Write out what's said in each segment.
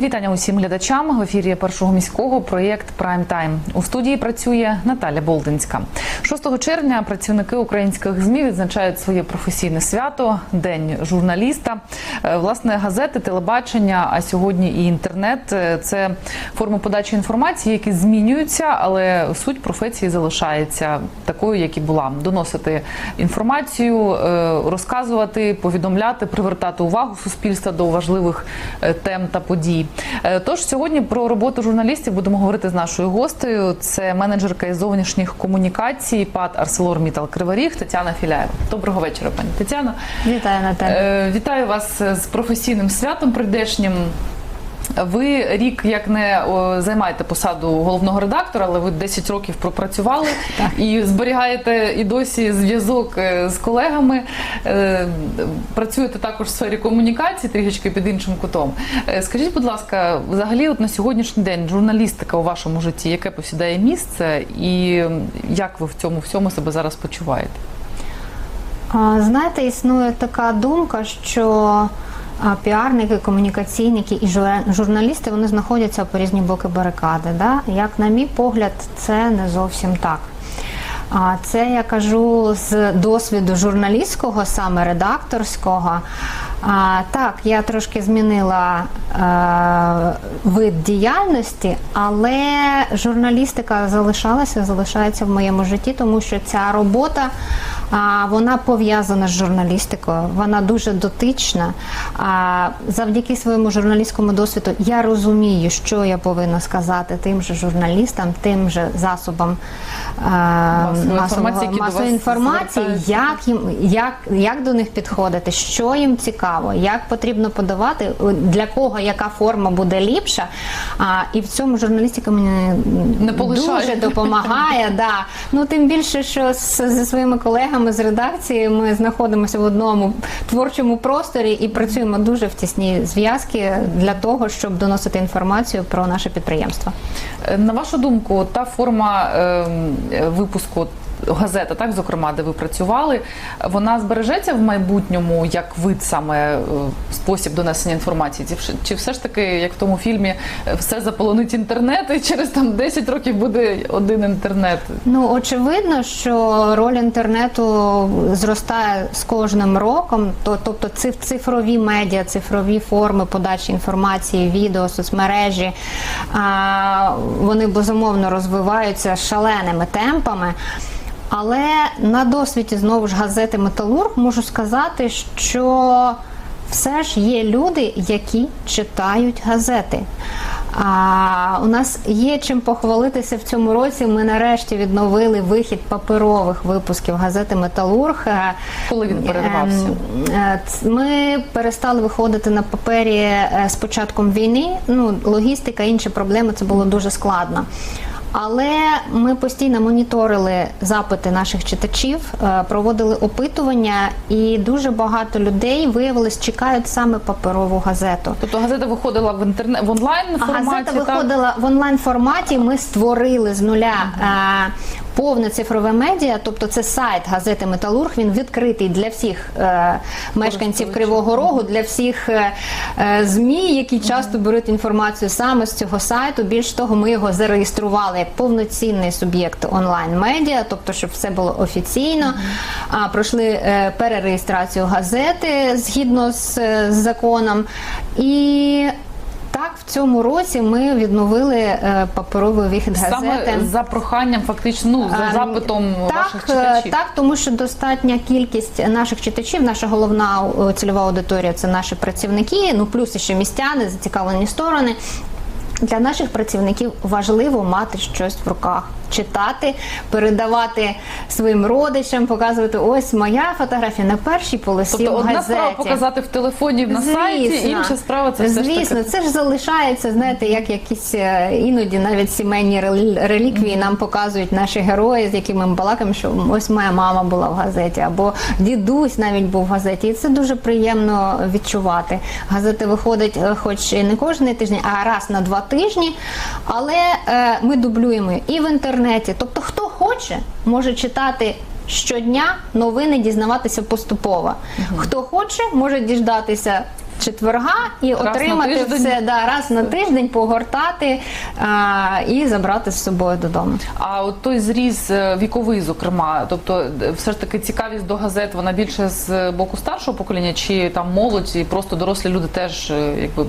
Вітання усім глядачам в ефірі першого міського проєкт Прайм Тайм. У студії працює Наталя Болдинська. 6 червня працівники українських змі відзначають своє професійне свято День журналіста. Е, Власне, газети, телебачення, а сьогодні і інтернет е, це форми подачі інформації, які змінюються, але суть професії залишається такою, як і була: доносити інформацію, е, розказувати, повідомляти, привертати увагу суспільства до важливих тем та подій. Е, Тож сьогодні про роботу журналістів будемо говорити з нашою гостею. Це менеджерка із зовнішніх комунікацій ПАД Арселор Мітал Криворіг Тетяна Філяєва. Доброго вечора, пані Тетяно. Вітаю Наталя. Е, Вітаю вас з професійним святом прийдешнім. Ви рік як не о, займаєте посаду головного редактора, але ви 10 років пропрацювали і зберігаєте і досі зв'язок е, з колегами. Е, Працюєте також в сфері комунікації, трішечки під іншим кутом. Е, Скажіть, будь ласка, взагалі, от на сьогоднішній день журналістика у вашому житті, яке посідає місце, і як ви в цьому всьому себе зараз почуваєте? Знаєте, існує така думка, що піарники, комунікаційники і жур- журналісти вони знаходяться по різні боки барикади. Да? Як на мій погляд, це не зовсім так. А це я кажу з досвіду журналістського, саме редакторського. А, так, я трошки змінила е, вид діяльності, але журналістика залишалася, залишається в моєму житті, тому що ця робота а, вона пов'язана з журналістикою, вона дуже дотична. А, завдяки своєму журналістському досвіду я розумію, що я повинна сказати тим же журналістам, тим же засобам е, Масової інформації, масової інформації, як їм як, як до них підходити, що їм цікаво, як потрібно подавати, для кого яка форма буде ліпша. А, і в цьому журналістика мені Не дуже допомагає. да. Ну тим більше, що зі своїми колегами з редакції ми знаходимося в одному творчому просторі і працюємо дуже в тісній зв'язки для того, щоб доносити інформацію про наше підприємство. Е, На вашу думку, та форма ем, випуску газета, так зокрема, де ви працювали, вона збережеться в майбутньому як вид саме е, спосіб донесення інформації? Чи все ж таки, як в тому фільмі, е, все заполонить інтернет, і через там 10 років буде один інтернет? Ну, очевидно, що роль інтернету зростає з кожним роком. То, тобто циф- цифрові медіа, цифрові форми подачі інформації, відео, соцмережі, а, вони безумовно розвиваються шаленими темпами. Але на досвіді знову ж газети Металург можу сказати, що все ж є люди, які читають газети. А у нас є чим похвалитися в цьому році. Ми нарешті відновили вихід паперових випусків газети Металург. Е, Коли він перервався? Ем, е, ц- Ми перестали виходити на папері е, з початком війни. Ну, логістика, інші проблеми це було дуже складно. Але ми постійно моніторили запити наших читачів, е, проводили опитування, і дуже багато людей виявилось чекають саме паперову газету. Тобто газета виходила в інтернет в онлайн форматі? газета так? виходила в онлайн форматі. Ми створили з нуля повне цифрове медіа. Тобто, це сайт газети Металург. Він відкритий для всіх е, мешканців Кривого Рогу, для всіх е, е, змі, які часто беруть інформацію саме з цього сайту. Більш того, ми його зареєстрували як повноцінний суб'єкт онлайн медіа, тобто, щоб все було офіційно. А пройшли е, перереєстрацію газети згідно з, е, з законом і. Так, в цьому році ми відновили е, паперовий вихід газети. Саме за проханням, фактично, ну, за Ем, запитом так, ваших е, читачів. Так, тому що достатня кількість наших читачів, наша головна е, цільова аудиторія це наші працівники, ну плюс ще містяни, зацікавлені сторони. Для наших працівників важливо мати щось в руках, читати, передавати своїм родичам, показувати ось моя фотографія на першій полосі Тобто в одна справа показати в телефоні на сайті, інша справа це все ж Звісно, таки. це ж залишається, знаєте, як якісь е, іноді навіть сімейні реліквії нам показують наші герої, з якими ми балакаємо, що ось моя мама була в газеті, або дідусь навіть був в газеті. І це дуже приємно відчувати. Газети виходять, е, хоч і не кожен тиждень, а раз на два тижні. Але е, ми дублюємо і в інтернеті. Тобто, хто хоче, може читати. Щодня новини дізнаватися поступово. Хто хоче, може діждатися четверга і Раз отримати все да, раз на тиждень, погортати а, і забрати з собою додому. А от той зріз е, віковий, зокрема, тобто е, все ж таки цікавість до газет, вона більше з боку старшого покоління, чи там молодь і просто дорослі люди теж е, якби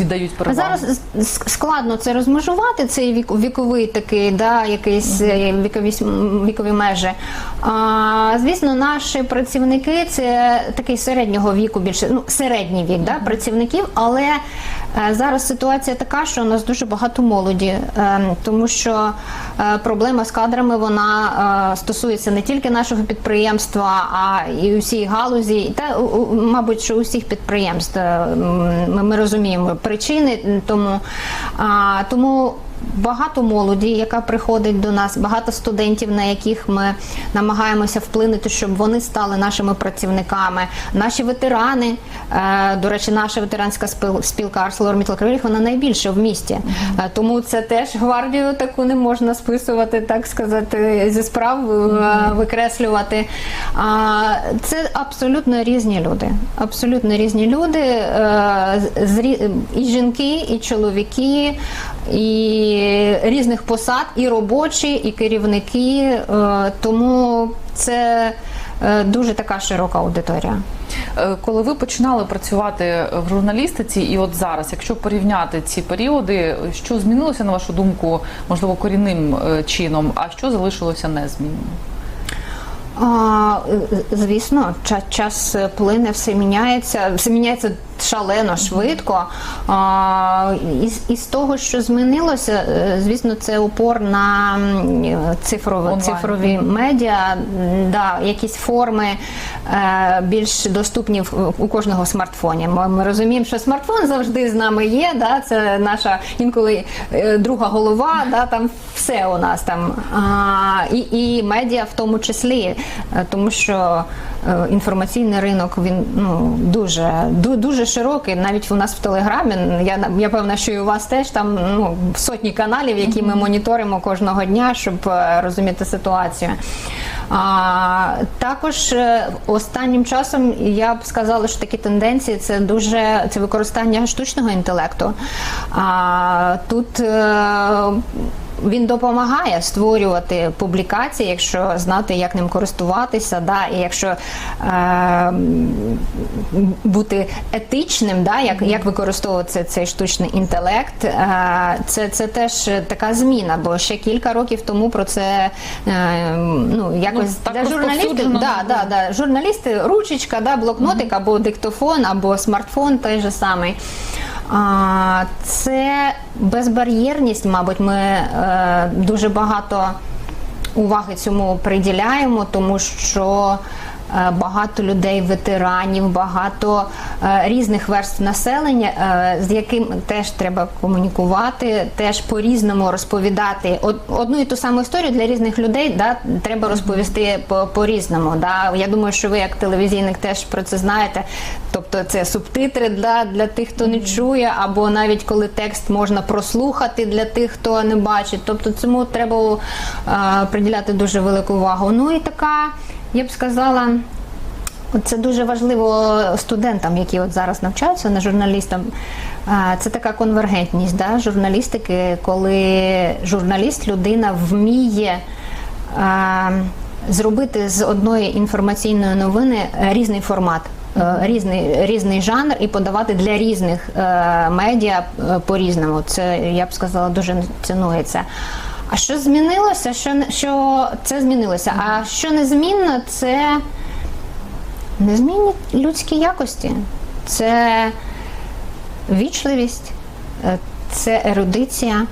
віддають перевагу? Зараз складно це розмежувати, цей вік, віковий такий, да, якийсь е, вікові, вікові межі. А, звісно, наші працівники це такий середнього віку, більше ну середній вік да, працівників, але е, зараз ситуація така, що у нас дуже багато молоді, е, тому що проблема з кадрами вона стосується не тільки нашого підприємства, а і усій галузі, та мабуть, що усіх підприємств. Ми, ми розуміємо причини, тому, а, тому багато молоді, яка приходить до нас, багато студентів, на яких ми намагаємося вплинути, щоб вони стали нашими працівниками. Наші ветерани, е, до речі, наша ветеранська спіл- спілка ArcelorMittal вона найбільша в місті. Е, Тому це теж гвардію таку не можна списувати, так сказати, зі справ е, викреслювати. Це абсолютно різні люди. Абсолютно різні люди, і жінки, і чоловіки, і різних посад, і робочі, і керівники. Е, Тому це е, дуже така широка аудиторія. Е, Коли ви починали працювати в журналістиці, і от зараз, якщо порівняти ці періоди, що змінилося на вашу думку, можливо, корінним чином, а що залишилося незмінним? А, звісно, час, час плине, все міняється, все міняється шалено швидко. А, із, із того, що змінилося, е, звісно, це упор на цифрові, цифрові медіа, да, якісь форми е, більш доступні в- у кожного в смартфоні. Ми, ми розуміємо, що смартфон завжди з нами є. Да, це наша інколи е, друга голова, да, там все у нас там. А, і, і медіа в тому числі, е, тому що інформаційний ринок він ну дуже ду- дуже широкий. Навіть у нас в телеграмі. Я я певна, що і у вас теж там ну сотні каналів, які ми моніторимо кожного дня, щоб е, розуміти ситуацію. А, також е, останнім часом я б сказала, що такі тенденції це дуже це використання штучного інтелекту. А, тут е, він допомагає створювати публікації, якщо знати, як ним користуватися, да, і якщо е, бути етичним, да, як, як використовувати цей штучний інтелект, е, це, це теж така зміна, бо ще кілька років тому про це е, ну, якось Ну, так для журналістів, да, да, да, журналісти, ручечка, да, блокнотик або диктофон, або смартфон той же самий. Це безбар'єрність, мабуть, ми е, дуже багато уваги цьому приділяємо, тому що багато людей, ветеранів, багато е, різних верств населення, е, з яким теж треба комунікувати, теж по-різному розповідати одну і ту саму історію для різних людей. Да, треба розповісти по- по-різному. Да. Я думаю, що ви як телевізійник теж про це знаєте. Тобто це субтитри для, для тих, хто не чує, або навіть коли текст можна прослухати для тих, хто не бачить. Тобто цьому треба е, приділяти дуже велику увагу. Ну і така, я б сказала. Це дуже важливо студентам, які от зараз навчаються на журналістам. Це така конвергентність да, журналістики, коли журналіст, людина вміє а, зробити з одної інформаційної новини різний формат. е, Різний, різний жанр і подавати для різних е, медіа е, по-різному. Це я б сказала дуже цінується. А що змінилося? Що, що це змінилося? А що незмінно, це незмінні людські якості. Це вічливість, е, це ерудиція,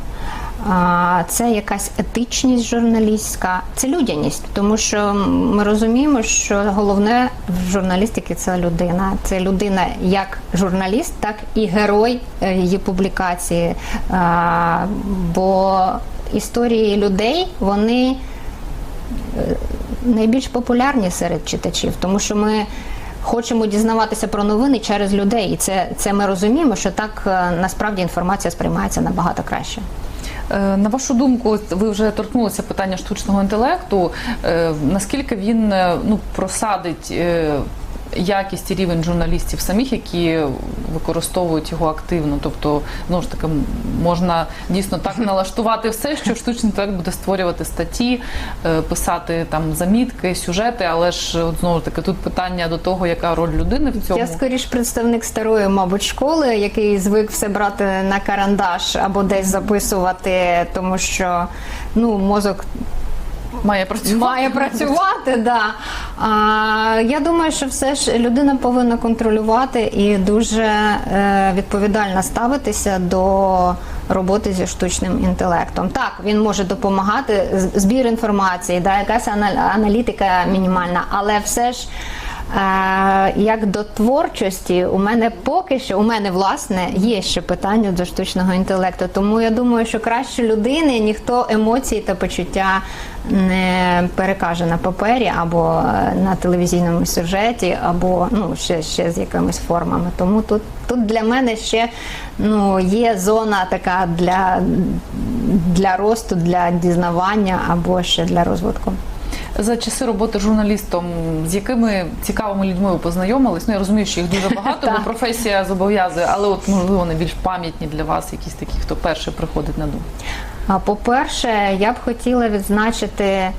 це якась етичність журналістська, це людяність, тому що ми розуміємо, що головне в журналістиці це людина. Це людина як журналіст, так і герой е, її публікації. Бо історії людей вони найбільш популярні серед читачів, тому що ми хочемо дізнаватися про новини через людей, і це, це ми розуміємо, що так е, насправді інформація сприймається набагато краще. Е, На вашу думку, ви вже торкнулися питання штучного інтелекту. Е, Наскільки він е, ну, просадить е, якість і рівень журналістів самих, які використовують його активно. Тобто, знову ж таки, можна дійсно так налаштувати все, що штучний інтелект буде створювати статті, е, писати там замітки, сюжети, але ж от знову ж таки тут питання до того, яка роль людини в цьому. Я скоріш представник старої, мабуть, школи, який звик все брати на карандаш або десь записувати, тому що ну мозок Має працювати. має працювати. Да. А, я думаю, що все ж людина повинна контролювати і дуже е, відповідально ставитися до роботи зі штучним інтелектом. Так, він може допомагати збір інформації, да, якась аналітика мінімальна, але все ж. Як до творчості, у мене поки що, у мене власне є ще питання до штучного інтелекту. Тому я думаю, що краще людини ніхто емоції та почуття не перекаже на папері або е, на телевізійному сюжеті, або ну ще, ще з якимись формами. Тому тут, тут для мене ще ну, є зона така для, для росту, для дізнавання або ще для розвитку. За часи роботи журналістом, з якими цікавими людьми ви познайомились? Ну я розумію, що їх дуже багато, бо професія зобов'язує, але от можливо найбільш пам'ятні для вас, якісь такі, хто перший приходить на думку. А, По-перше, я б хотіла відзначити е,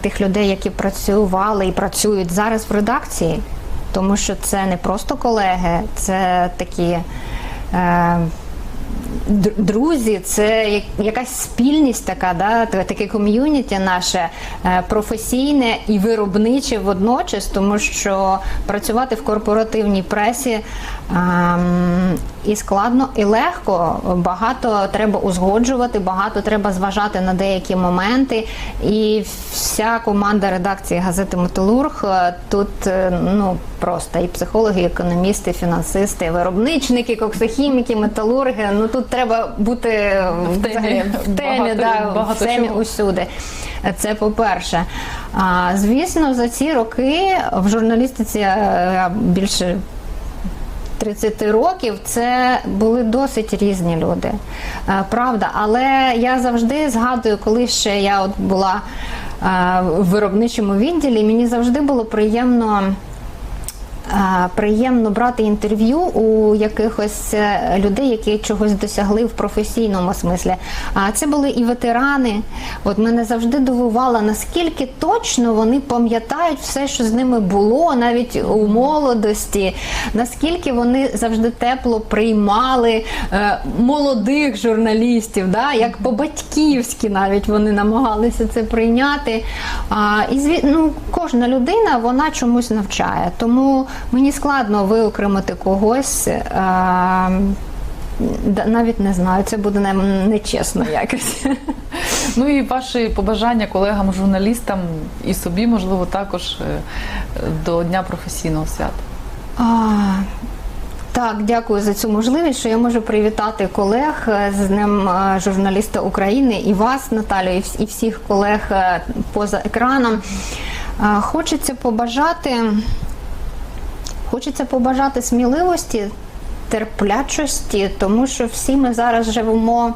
тих людей, які працювали і працюють зараз в редакції, тому що це не просто колеги, це такі. Е, Друзі, це якась спільність така, да, таке ком'юніті наше е, професійне і виробниче водночас, тому що працювати в корпоративній пресі ем, і складно, і легко. Багато треба узгоджувати, багато треба зважати на деякі моменти. І вся команда редакції газети Металург е, тут е, ну просто і психологи, і економісти, і фінансисти, і виробничники, коксохіміки, металурги. Ну тут треба бути В темі. взагалі в темі, Багато- да, багато в темі чого. усюди. Це по-перше. А, звісно, за ці роки в журналістиці е, я більше 30 років це були досить різні люди. Е, Правда, але я завжди згадую, коли ще я от була е, в виробничому відділі, мені завжди було приємно. Приємно брати інтерв'ю у якихось е, людей, які чогось досягли в професійному смислі. А це були і ветерани. От мене завжди дивувало, наскільки точно вони пам'ятають все, що з ними було, навіть у молодості, наскільки вони завжди тепло приймали е, молодих журналістів, да? як по-батьківськи навіть вони намагалися це прийняти. А, і ну, кожна людина вона чомусь навчає. Тому мені складно виокремити когось. Е, навіть не знаю, це буде не- нечесно якось. Ну і ваші побажання колегам, журналістам і собі, можливо, також е, до Дня професійного свята. А, так, дякую за цю можливість, що я можу привітати колег е, з Днем журналіста України і вас, Наталю, і всіх колег поза екраном. Хочеться побажати, хочеться побажати сміливості, терплячості, тому що всі ми зараз живемо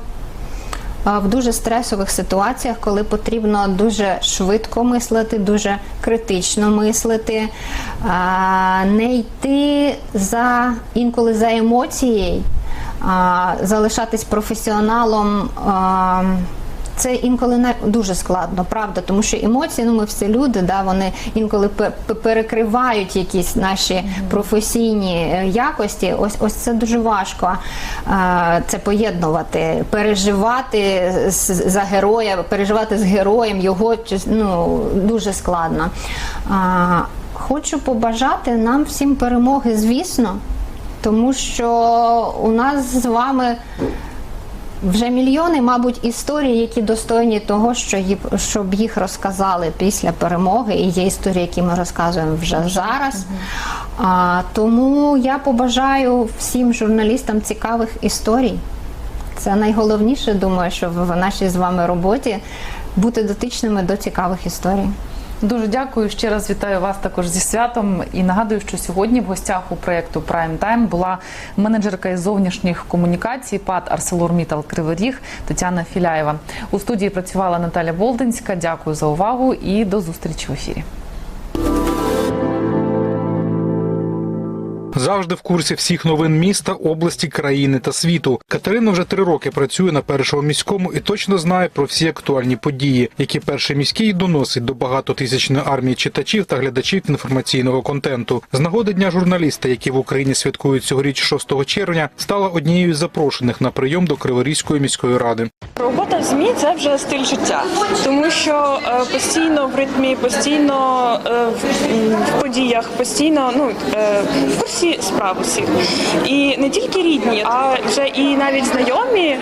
в дуже стресових ситуаціях, коли потрібно дуже швидко мислити, дуже критично мислити, не йти за інколи за емоцією, залишатись професіоналом. Це інколи не дуже складно, правда, тому що емоції, ну ми всі люди, да, вони інколи пе- пе- перекривають якісь наші професійні е, якості. Ось ось це дуже важко е, це поєднувати, переживати за героя, переживати з героєм його ну, дуже складно. А, Хочу побажати нам всім перемоги, звісно, тому що у нас з вами вже мільйони, мабуть, історій, які достойні того, що щоб їх розказали після перемоги. І є історії, які ми розказуємо вже зараз. А, тому я побажаю всім журналістам цікавих історій. Це найголовніше, думаю, що в нашій з вами роботі бути дотичними до цікавих історій. Дуже дякую. Ще раз вітаю вас також зі святом. І нагадую, що сьогодні в гостях у проєкту Prime Time була менеджерка із зовнішніх комунікацій ПАД ArcelorMittal Кривий Ріг Тетяна Філяєва. У студії працювала Наталя Болдинська. Дякую за увагу і до зустрічі в ефірі. Завжди в курсі всіх новин міста, області, країни та світу. Катерина вже три роки працює на першому міському і точно знає про всі актуальні події, які перший міський доносить до багатотисячної армії читачів та глядачів інформаційного контенту. З нагоди дня журналіста, які в Україні святкують цьогоріч 6 червня, стала однією з запрошених на прийом до Криворізької міської ради. Робота в ЗМІ це вже стиль життя, тому що е, постійно в ритмі, постійно е, в, подіях, постійно ну е, в курсі справ усіх. І не тільки рідні, а вже і навіть знайомі е,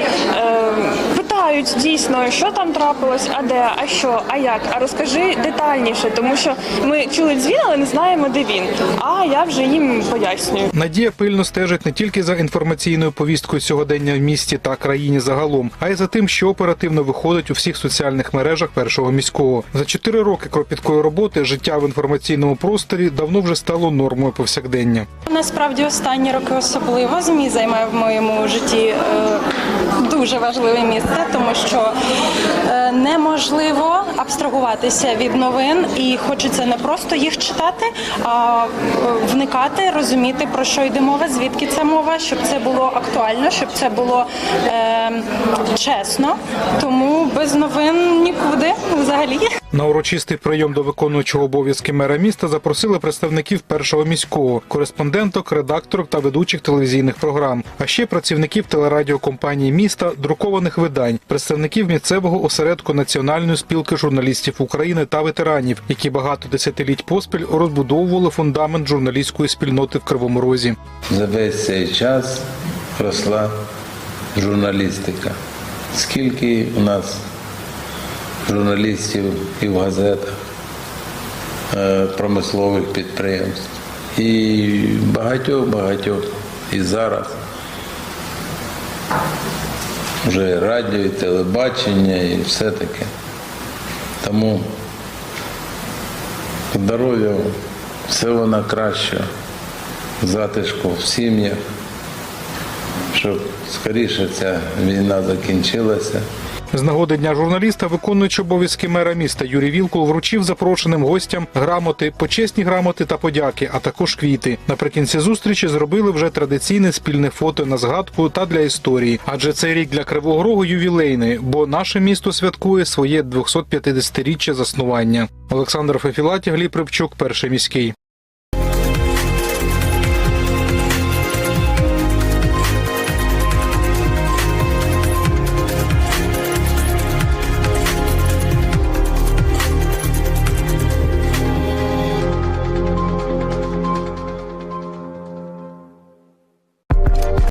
питають дійсно, що там трапилось, а де, а що, а як. А розкажи детальніше, тому що ми чули дзвін, але не знаємо, де він. А я вже їм пояснюю. Надія пильно стежить не тільки за інформаційною повісткою сьогодення в місті та країні загалом, а й за тим, що оперативно виходить у всіх соціальних мережах першого міського. За чотири роки кропіткої роботи життя в інформаційному просторі давно вже стало нормою повсякдення. Насправді останні роки особливо ЗМІ займає в моєму житті е, дуже важливе місце, тому що е, неможливо абстрагуватися від новин і хочеться не просто їх читати, а е, вникати, розуміти про що йде мова, звідки ця мова, щоб це було актуально, щоб це було е, чесно. Тому без новин нікуди взагалі. На урочистий прийом до виконуючого обов'язки мера міста запросили представників першого міського, кореспонденток, редакторок та ведучих телевізійних програм, а ще працівників телерадіокомпанії міста, друкованих видань, представників місцевого осередку Національної спілки журналістів України та ветеранів, які багато десятиліть поспіль розбудовували фундамент журналістської спільноти в Кривому Розі. За весь цей час росла журналістика. Скільки у нас журналістів і в газетах, е, промислових підприємств, і багатьох-багатьох. І зараз вже радіо, і телебачення, і все таке. Тому здоров'я, все вона краще, затишку в сім'ях, щоб скоріше ця війна закінчилася. З нагоди дня журналіста, виконуючий обов'язки мера міста Юрій Вілкул вручив запрошеним гостям грамоти, почесні грамоти та подяки, а також квіти. Наприкінці зустрічі зробили вже традиційне спільне фото на згадку та для історії. Адже цей рік для Кривого Рогу ювілейний, бо наше місто святкує своє 250-річчя заснування. Олександр Фефілаті, Гліб Рибчук, перший міський.